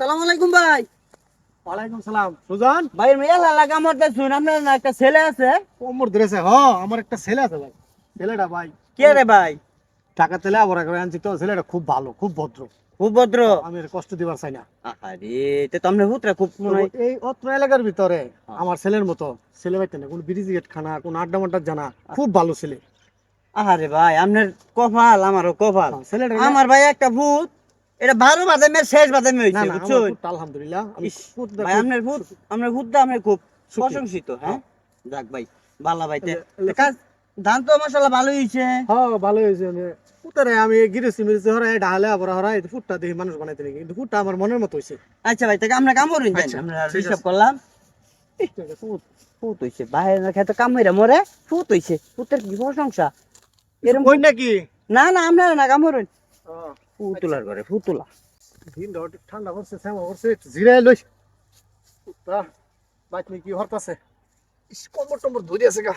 সালাম আলাইকুম ভাই। ওয়ালাইকুম সালাম। সুজন? ভাই মেয়ে লালা কামড় শুন আপনার না একটা ছেলে আছে? কোমর ধরেছে হ আমার একটা ছেলে আছে ভাই। ছেলেটা ভাই কে রে ভাই? টাকা তেলে আবার করে আনছি তো ছেলেটা খুব ভালো খুব ভদ্র। খুব ভদ্র? আমি কষ্ট দিবার চাই না। আরে তে আপনার খুব এই অত্র এলাকার ভিতরে হ্যাঁ। আমার ছেলের মতো ছেলে না কোন ব্রিজ গেট খানা কোন আড্ডা মাড্ডা জানা খুব ভালো ছেলে। আরে ভাই আপনার কপাল আমারও কপাল। হ্যাঁ, ছেলেটা আমার ভাই একটা ভূত। এটা বারো বাদামে শেষ বাদামে হয়েছে আমার আলহামদুলিল্লাহ ভাই আপনার ভূত আপনার ভূতটা আপনার খুব প্রশংসিত হ্যাঁ? যাক ভাই তে কাজ ধান তো মশলা ভালো হয়েছে। হ্যাঁ ভালো হয়েছে আমি আমি গিরেছি মিরেছি হরাই ডালে আবার হরাই ফুটটা দেখি মানুষ বানাইতে নাকি কিন্তু ফুটটা আমার মনের মতো হয়েছে। আচ্ছা ভাই তাকে আমরা কাম করুন আচ্ছা, আমরা হিসাব করলাম। ফুত হইছে। বাইরে খেতে কাম হইরা মরে ফুত হইছে ফুতের কি প্রশংসা? এরকম নাকি? না না আমরা না কাম করুন। ফুতুলার করে ফুতুলা। দিনটা ঠান্ডা করছে শ্যামা করছে একটু জিরাই লই। তা বাইক কি হরতাছে? ইস কম্বর টম্বর ধরে আছে গা।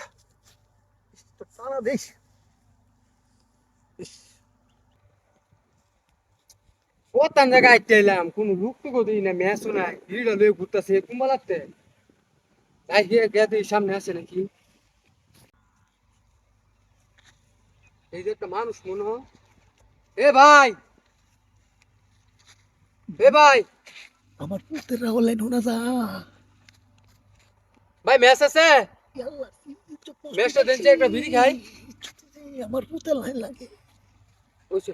ইস, তো টানা দিস ইস, ওতান জায়গা আইতে এলাম কোন লোক তো কোথায় না ম্যাচও নাই ভিড় লয়ে ঘুরতেছে কুম্বা লাগতে তাই গিয়ে গেতে সামনে আছে নাকি? এই যে একটা মানুষ মনে হয়। এ ভাই! এ ভাই আমার পুতের রাহুল হোনা যা। ভাই ম্যাচ আছে? ম্যাচটা দেন যে একটা বিড়ি খাই। আমার পুতের লাইন লাগে। ওইছে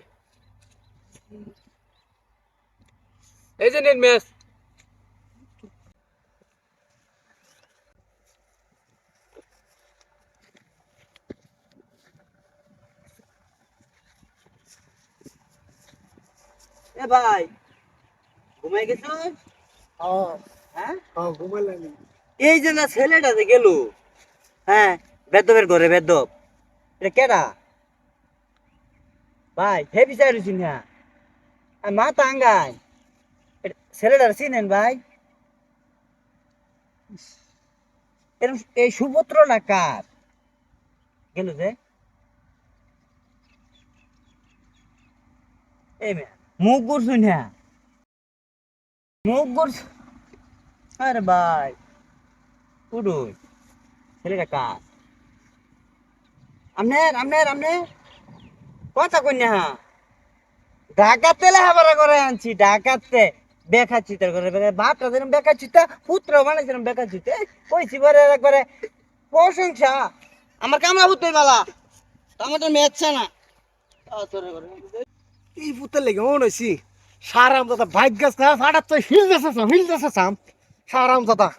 এই যে নেন ম্যাচ এ ভাই। ঘুমাই হ্যাঁ। হ্যাঁ? হ্যাঁ এই যে না ছেলেটা যে গেল হ্যাঁ বেদবের ঘরে বেদব। এটা কেডা? ভাই হে না আর মা তাঙ্গাই ছেলেটার চিনেন ভাই? এই সুপত্র না কার? গেল যে। এই মুখ করছুন হ্যাঁ আরে ভাই পুরুষ ছেলেটা কার? আমনের আমনের আমনে কথা কন্যা ডাকাত তেলে হাবারা করে আনছি ডাকাতে বেখাচ্ছি তার করে বাপটা যেরকম বেখাচ্ছি তা পুত্র বানাইছিলাম বেখাচ্ছি কইছি পরে একবারে প্রশংসা। আমার কামলা পুত্র বালা আমার তো মেচ্ছা না। এই পুতের লেগে মনে হয়েছি সারাম দাদা ভাগ্যাস না? তো হিল দেশে হিল যাচ্ছে সারাম দাদা।